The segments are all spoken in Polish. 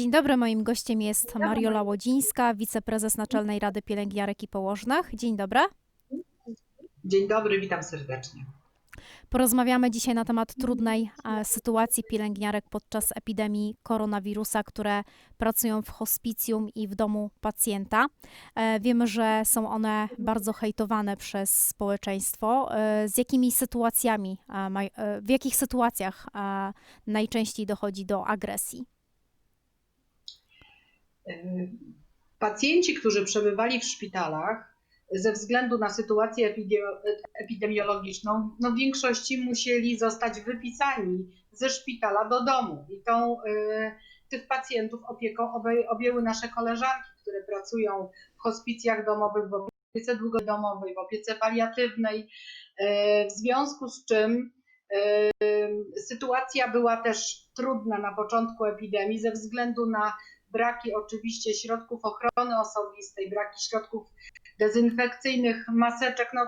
Dzień dobry, moim gościem jest Mariola Łodzińska, wiceprezes Naczelnej Rady Pielęgniarek i Położnych. Dzień dobry. Dzień dobry, witam serdecznie. Porozmawiamy dzisiaj na temat trudnej e, sytuacji pielęgniarek podczas epidemii koronawirusa, które pracują w hospicjum i w domu pacjenta. E, Wiemy, że są one bardzo hejtowane przez społeczeństwo. E, Z jakimi sytuacjami, w jakich sytuacjach najczęściej dochodzi do agresji? Y, Pacjenci, którzy przebywali w szpitalach, ze względu na sytuację epidemi- epidemiologiczną, no w większości musieli zostać wypisani ze szpitala do domu. I tą, y, tych pacjentów opieką objęły nasze koleżanki, które pracują w hospicjach domowych, w opiece długodomowej, w opiece paliatywnej. Y, w związku z czym sytuacja była też trudna na początku epidemii ze względu na braki oczywiście środków ochrony osobistej, braki środków dezynfekcyjnych, maseczek, no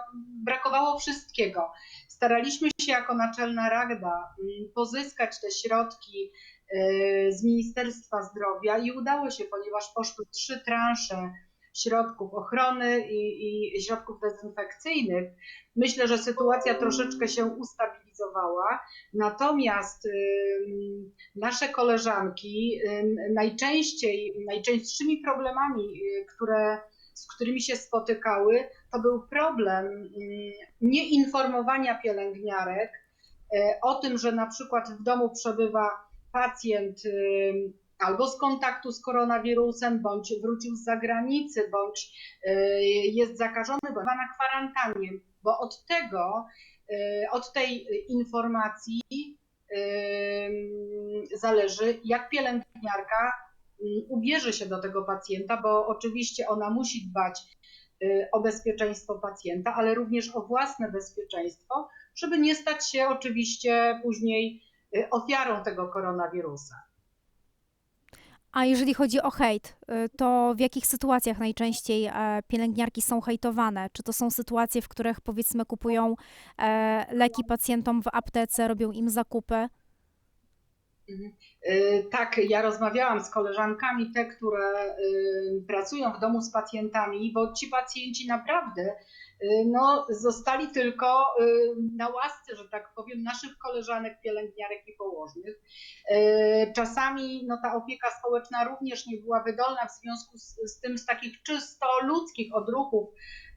brakowało wszystkiego. Staraliśmy się jako Naczelna Rada mm, pozyskać te środki y, z Ministerstwa Zdrowia i udało się, ponieważ poszły trzy transze środków ochrony i, i środków dezynfekcyjnych. Myślę, że sytuacja troszeczkę się ustabilizowała, natomiast ym, nasze koleżanki najczęściej, najczęstszymi problemami, y, które, z którymi się spotykały, to był problem nieinformowania pielęgniarek y, o tym, że na przykład w domu przebywa pacjent albo z kontaktu z koronawirusem, bądź wrócił z zagranicy, bądź y, jest zakażony, bądź na kwarantannie, bo od tego, od tej informacji ym, zależy, jak pielęgniarka ym, ubierze się do tego pacjenta, bo oczywiście ona musi dbać y, o bezpieczeństwo pacjenta, ale również o własne bezpieczeństwo, żeby nie stać się oczywiście później y, ofiarą tego koronawirusa. A jeżeli chodzi o hejt, y, to w jakich sytuacjach najczęściej e, pielęgniarki są hejtowane? Czy to są sytuacje, w których powiedzmy kupują e, leki pacjentom w aptece, robią im zakupy? Mhm. Y, Tak, ja rozmawiałam z koleżankami, te, które y, pracują w domu z pacjentami, bo ci pacjenci naprawdę no, zostali tylko y, na łasce, że tak powiem, naszych koleżanek, pielęgniarek i położnych. Y, Czasami no, ta opieka społeczna również nie była wydolna w związku z, z tym, z takich czysto ludzkich odruchów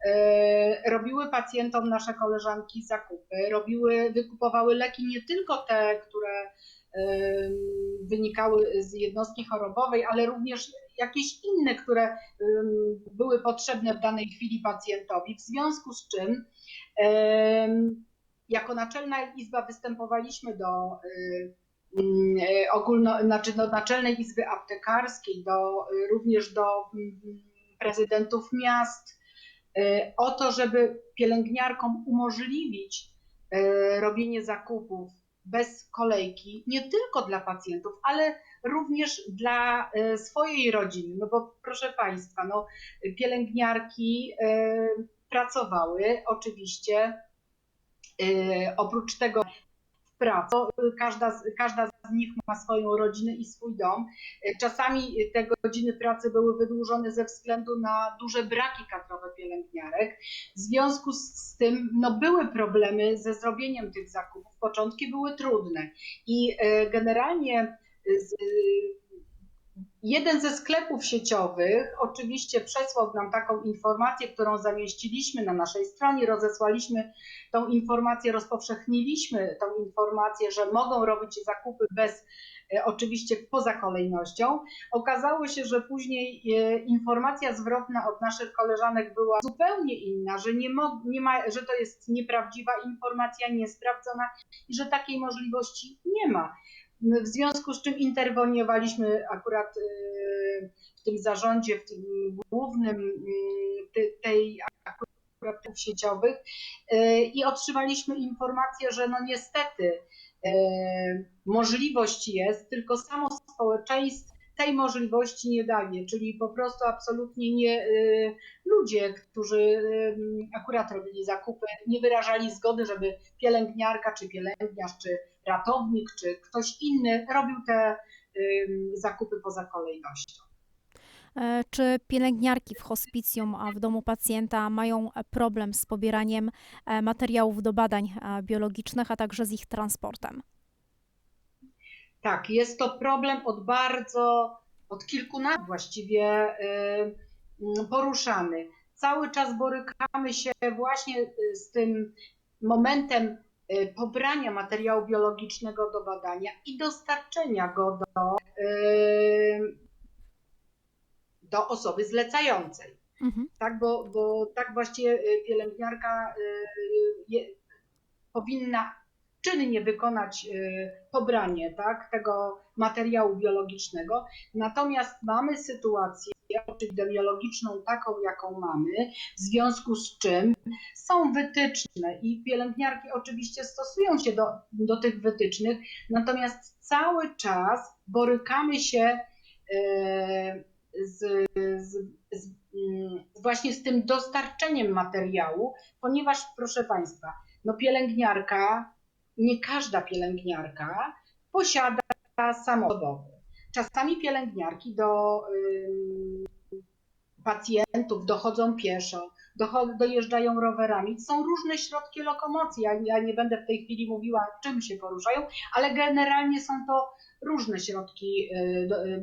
y, robiły pacjentom nasze koleżanki zakupy, robiły, wykupowały leki nie tylko te, które wynikały z jednostki chorobowej, ale również jakieś inne, które były potrzebne w danej chwili pacjentowi. W związku z czym ym, jako Naczelna Izba występowaliśmy do y, y, ogólno, znaczy do Naczelnej Izby Aptekarskiej, do, y, również do prezydentów miast y, o to, żeby pielęgniarkom umożliwić robienie zakupów bez kolejki, nie tylko dla pacjentów, ale również dla e, swojej rodziny. No bo proszę Państwa, no, pielęgniarki e, pracowały oczywiście e, oprócz tego w pracy. Każda z, każda z nich ma swoją rodzinę i swój dom. Czasami te godziny pracy były wydłużone ze względu na duże braki kadrowe pielęgniarek. W związku z, tym no, były problemy ze zrobieniem tych zakupów. Początki były trudne i generalnie z, e, jeden ze sklepów sieciowych oczywiście przesłał nam taką informację, którą zamieściliśmy na naszej stronie, rozesłaliśmy tą informację, rozpowszechniliśmy tą informację, że mogą robić zakupy bez e, oczywiście poza kolejnością. Okazało się, że później e, informacja zwrotna od naszych koleżanek była zupełnie inna, że, nie mo, nie ma, że to jest nieprawdziwa informacja, niesprawdzona i że takiej możliwości nie ma. W związku z czym interweniowaliśmy akurat y, w tym zarządzie, w tym głównym y, te- tej akurat sieciowych y, i otrzymaliśmy informację, że no niestety możliwość jest, tylko samo społeczeństwo tej możliwości nie daje, czyli po prostu absolutnie nie ludzie, którzy akurat robili zakupy, nie wyrażali zgody, żeby pielęgniarka, czy pielęgniarz, czy ratownik, czy ktoś inny robił te zakupy poza kolejnością. E, Czy pielęgniarki w hospicjum, a w domu pacjenta mają problem z pobieraniem e, materiałów do badań e, biologicznych, a także z ich transportem? Tak, jest to problem od bardzo, od kilkunastu właściwie y, mm, poruszany. Cały czas borykamy się właśnie y, z tym momentem pobrania materiału biologicznego do badania i dostarczenia go do, y, do osoby zlecającej. Mhm. Tak, bo, bo tak właściwie y, pielęgniarka y, je, powinna czynnie wykonać y, pobranie tak, tego materiału biologicznego. Natomiast mamy sytuację epidemiologiczną taką, jaką mamy, w związku z czym są wytyczne i pielęgniarki oczywiście stosują się do, do tych wytycznych, natomiast cały czas borykamy się y, z, z, z, mm, właśnie z tym dostarczeniem materiału, ponieważ proszę Państwa, no pielęgniarka, nie każda pielęgniarka posiada samochód osobowy. Czasami pielęgniarki do pacjentów dochodzą pieszo, dojeżdżają rowerami. Są różne środki lokomocji. Ja, ja nie będę w tej chwili mówiła, czym się poruszają, ale generalnie są to różne środki y, do- ym,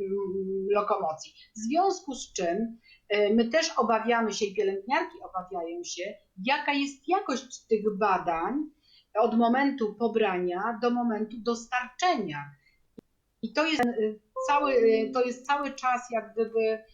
lokomocji. W związku z czym y, my też obawiamy się i pielęgniarki obawiają się, jaka jest jakość tych badań od momentu pobrania do momentu dostarczenia. I to jest y, cały, y, to jest cały czas jak gdyby y,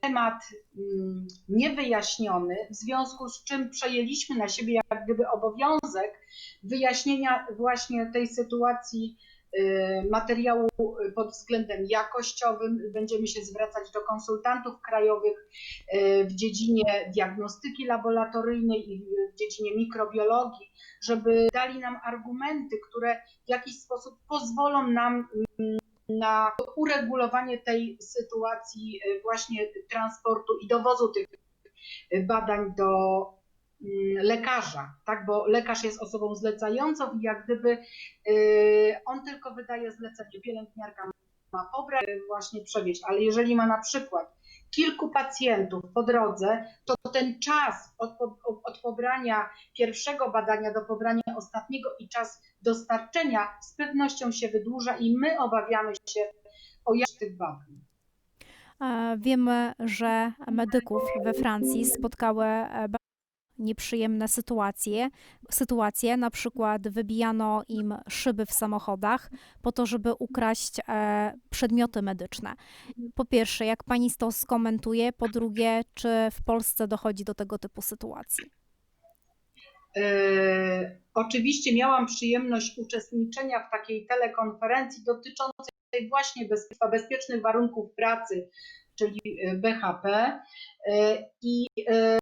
temat mm, niewyjaśniony, w związku z czym przejęliśmy na siebie jak gdyby obowiązek wyjaśnienia właśnie tej sytuacji y, materiału pod względem jakościowym. Będziemy się zwracać do konsultantów krajowych y, w dziedzinie diagnostyki laboratoryjnej i w dziedzinie mikrobiologii, żeby dali nam argumenty, które w jakiś sposób pozwolą nam mm, na uregulowanie tej sytuacji y, właśnie transportu i dowozu tych y, badań do mm, lekarza, tak, bo lekarz jest osobą zlecającą i jak gdyby y, on tylko wydaje zlecenie, pielęgniarka ma pobrać, właśnie przewieźć, ale jeżeli ma na przykład kilku pacjentów po drodze, to ten czas od, od pobrania pierwszego badania do pobrania ostatniego i czas dostarczenia z pewnością się wydłuża i my obawiamy się o jakość tych badań. Wiemy, że medyków we Francji spotkały e, nieprzyjemne sytuacje. Sytuacje, na przykład wybijano im szyby w samochodach po to, żeby ukraść e, przedmioty medyczne. Po pierwsze, jak pani to skomentuje? Po drugie, czy w Polsce dochodzi do tego typu sytuacji? E, oczywiście miałam przyjemność uczestniczenia w takiej telekonferencji dotyczącej właśnie bezpieczeństwa, bezpiecznych warunków pracy, czyli e, BHP. E, I e,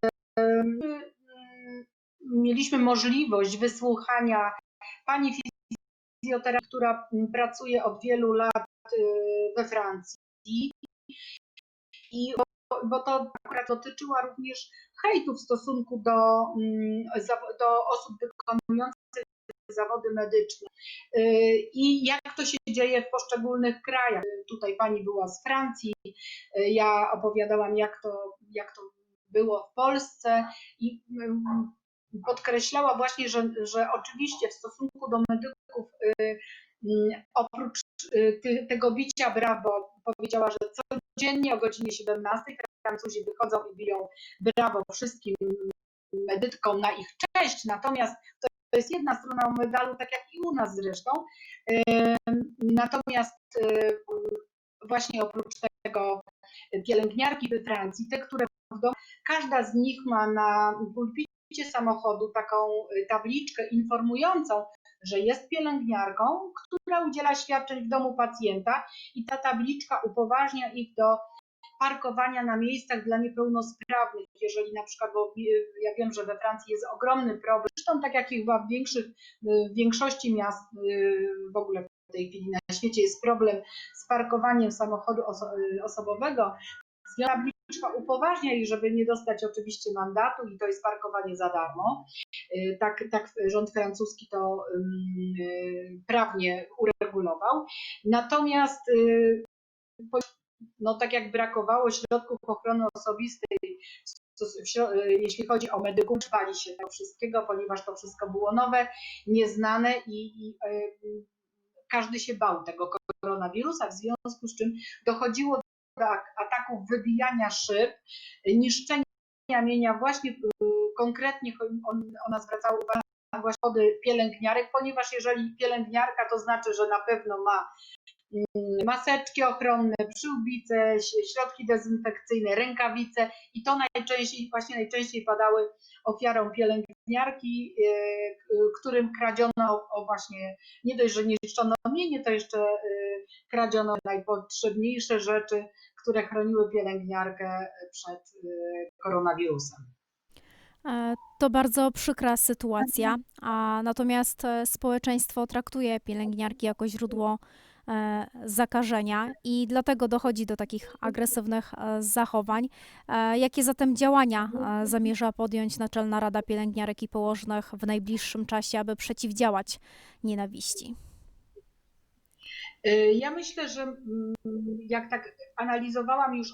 mieliśmy możliwość wysłuchania pani fizjoterapeuty, która pracuje od wielu lat e, we Francji. I bo, to akurat dotyczyła również hejtu w stosunku do, mm, do osób wykonujących zawody medyczne Y, i jak to się dzieje w poszczególnych krajach. Y, Tutaj pani była z Francji, y, ja opowiadałam jak to, jak to było w Polsce i podkreślała właśnie, że, że oczywiście w stosunku do medyków y, mm, oprócz y, tego bicia brawo powiedziała, że codziennie o godzinie 17 Francuzi wychodzą i biją brawo wszystkim medykom na ich cześć, natomiast to jest jedna strona medalu, tak jak i u nas zresztą. Natomiast y, właśnie oprócz tego pielęgniarki we Francji, te, które każda z nich ma na pulpicie samochodu taką y, tabliczkę informującą, że jest pielęgniarką, która udziela świadczeń w domu pacjenta i ta tabliczka upoważnia ich do parkowania na miejscach dla niepełnosprawnych, jeżeli na przykład, bo y, ja wiem, że we Francji jest ogromny problem, zresztą tak jak chyba w większych, y, w większości miast w ogóle w tej chwili na świecie jest problem z parkowaniem samochodu oso- osobowego. Państwa upoważnia ich, żeby nie dostać oczywiście mandatu i to jest parkowanie za darmo. Y, Tak, tak rząd francuski to y, prawnie uregulował. Natomiast y, no tak jak brakowało środków ochrony osobistej, jeśli chodzi o medyków, bali się tego wszystkiego, ponieważ to wszystko było nowe, nieznane i, i każdy się bał tego koronawirusa, w związku z czym dochodziło ataków wybijania szyb, niszczenia mienia właśnie y, konkretnie ona zwracała uwagę na wody pielęgniarek, ponieważ jeżeli pielęgniarka to znaczy, że na pewno ma maseczki ochronne, przyłbice, środki dezynfekcyjne, rękawice i to najczęściej, właśnie najczęściej padały ofiarą pielęgniarki, y, którym kradziono o właśnie, nie dość, że niszczono mienie, to jeszcze y, kradziono najpotrzebniejsze rzeczy, które chroniły pielęgniarkę przed y, koronawirusem. E, To bardzo przykra sytuacja, a natomiast e, społeczeństwo traktuje pielęgniarki jako źródło e, zakażenia i dlatego dochodzi do takich agresywnych e, zachowań. E, Jakie zatem działania e, zamierza podjąć Naczelna Rada Pielęgniarek i Położnych w najbliższym czasie, aby przeciwdziałać nienawiści? Y, Ja myślę, że mm, jak tak analizowałam już y,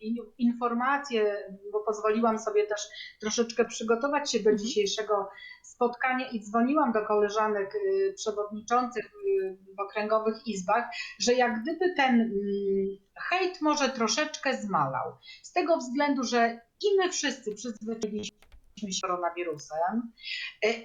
in- informacje, bo pozwoliłam sobie też troszeczkę przygotować się do Mhm. dzisiejszego spotkania i dzwoniłam do koleżanek y, przewodniczących w okręgowych izbach, że jak gdyby ten mm, hejt może troszeczkę zmalał. Z tego względu, że i my wszyscy przyzwyczailiśmy się koronawirusem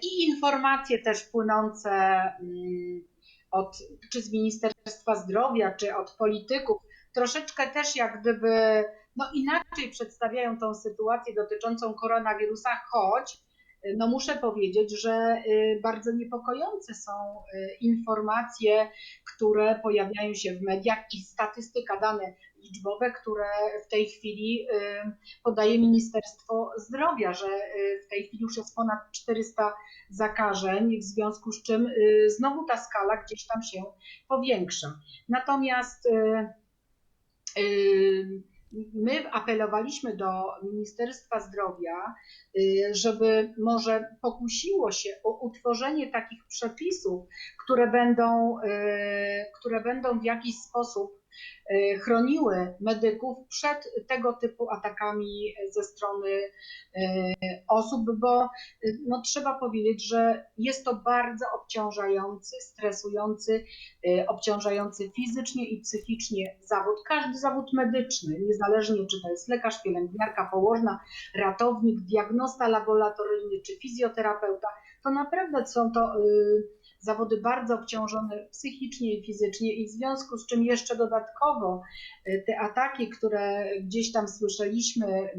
i informacje też płynące mm, od, czy z Ministerstwa Zdrowia, czy od polityków, troszeczkę też jak gdyby no inaczej przedstawiają tą sytuację dotyczącą koronawirusa, choć y, no muszę powiedzieć, że y, bardzo niepokojące są y, informacje, które pojawiają się w mediach i statystyka, dane liczbowe, które w tej chwili y, podaje Ministerstwo Zdrowia, że y, w tej chwili już jest ponad 400 zakażeń, w związku z czym y, znowu ta skala gdzieś tam się powiększa. Natomiast my apelowaliśmy do Ministerstwa Zdrowia, żeby może pokusiło się o utworzenie takich przepisów, które będą, które będą w jakiś sposób chroniły medyków przed tego typu atakami ze strony y, osób, bo y, no, trzeba powiedzieć, że jest to bardzo obciążający, stresujący, y, obciążający fizycznie i psychicznie zawód. Każdy zawód medyczny, niezależnie czy to jest lekarz, pielęgniarka, położna, ratownik, diagnosta laboratoryjny czy fizjoterapeuta, to naprawdę są to y, zawody bardzo obciążone psychicznie i fizycznie i w związku z czym jeszcze dodatkowo y, te ataki, które gdzieś tam słyszeliśmy,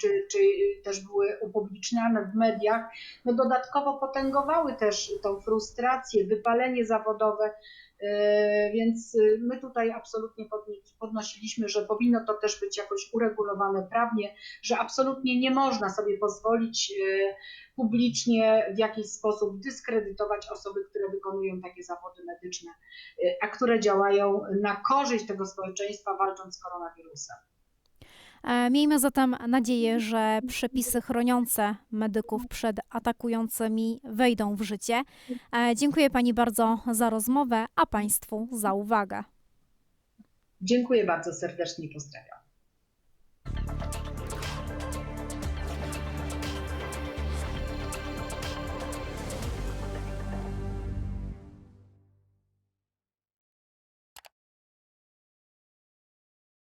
czy, czy też były upubliczniane w mediach, no dodatkowo potęgowały też tą frustrację, wypalenie zawodowe, więc y, my tutaj absolutnie podnosiliśmy, że powinno to też być jakoś uregulowane prawnie, że absolutnie nie można sobie pozwolić y, publicznie w jakiś sposób dyskredytować osoby, które wykonują takie zawody medyczne, y, a które działają na korzyść tego społeczeństwa, walcząc z koronawirusem. E, Miejmy zatem nadzieję, że przepisy chroniące medyków przed atakującymi wejdą w życie. E, Dziękuję Pani bardzo za rozmowę, a Państwu za uwagę. Dziękuję bardzo serdecznie, pozdrawiam.